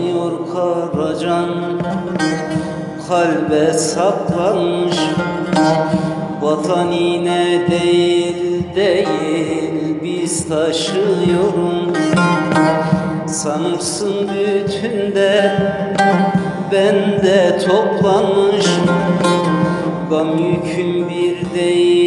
Acıyor karacan Kalbe saplanmış. Vatan yine değil değil Biz taşıyorum. Sanırsın bütün de Bende toplanmış. Gam yüküm bir değil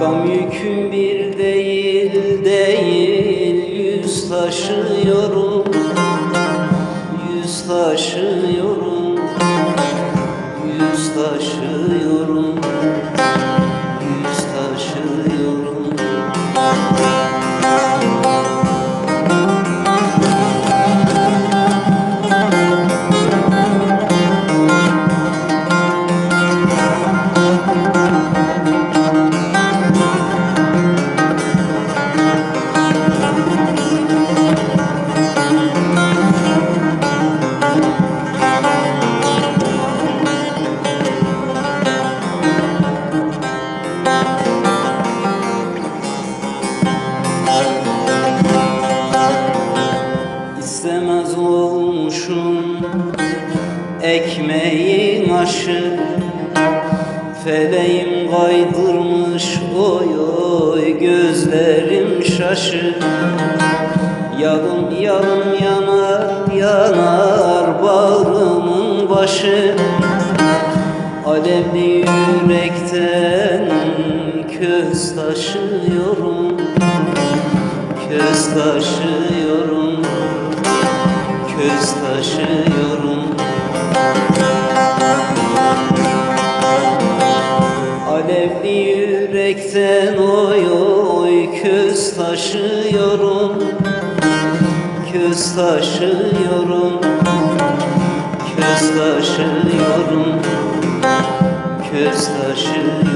Gam yüküm bir değil değil Yüz taşıyorum Yüz taşıyorum Yüz taşıyorum ekmeğin aşı Feleğim kaydırmış oy oy gözlerim şaşı. Yalım yalım yanar yanar bağrımın başı. Alevli yürekten köz taşıyorum Köz taşıyorum Köz taşıyorum köz taşıyorum Köz taşıyorum Köz taşıyorum Köz taşıyorum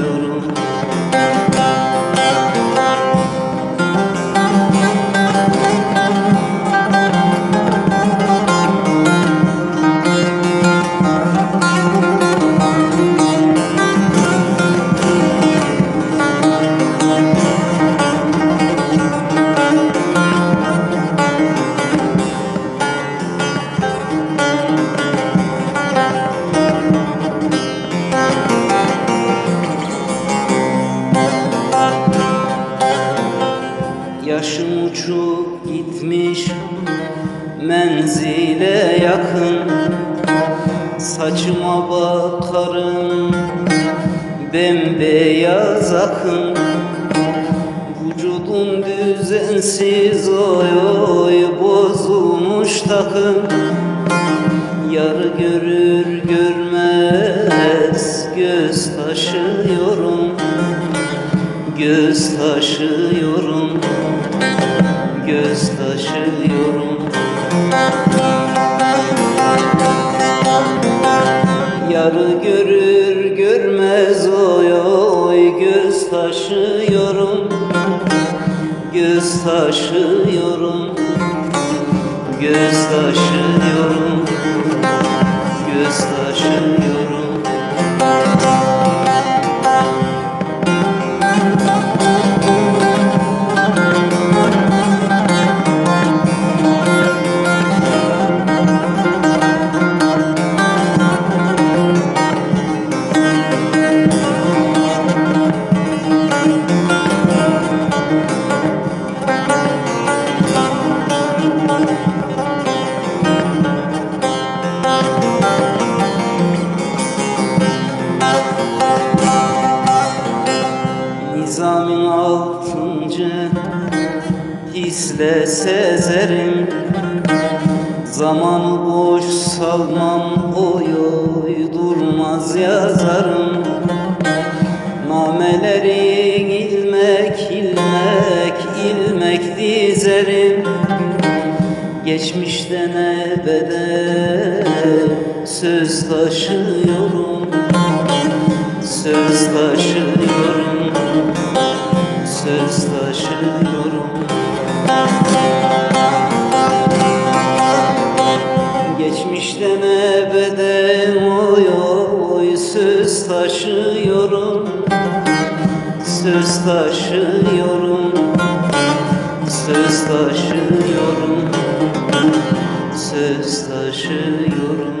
menzile yakın Saçıma bakarım bembeyaz akın. Vücudum düzensiz oy oy bozulmuş takım Yarı görür görmez göz taşıyorum Göz taşıyorum Göz taşıyorum Yarı görür görmez oy oy Göz taşıyorum. Göz taşıyorum. Göz taşıyorum hisle sezerim. Zaman boş salmam oy oy durmaz yazarım. Nameleri ilmek ilmek ilmek dizerim. Geçmişten ebede söz taşıyorum. Söz taşıyorum söz taşıyorum Söz taşıyorum Söz taşıyorum Söz taşıyorum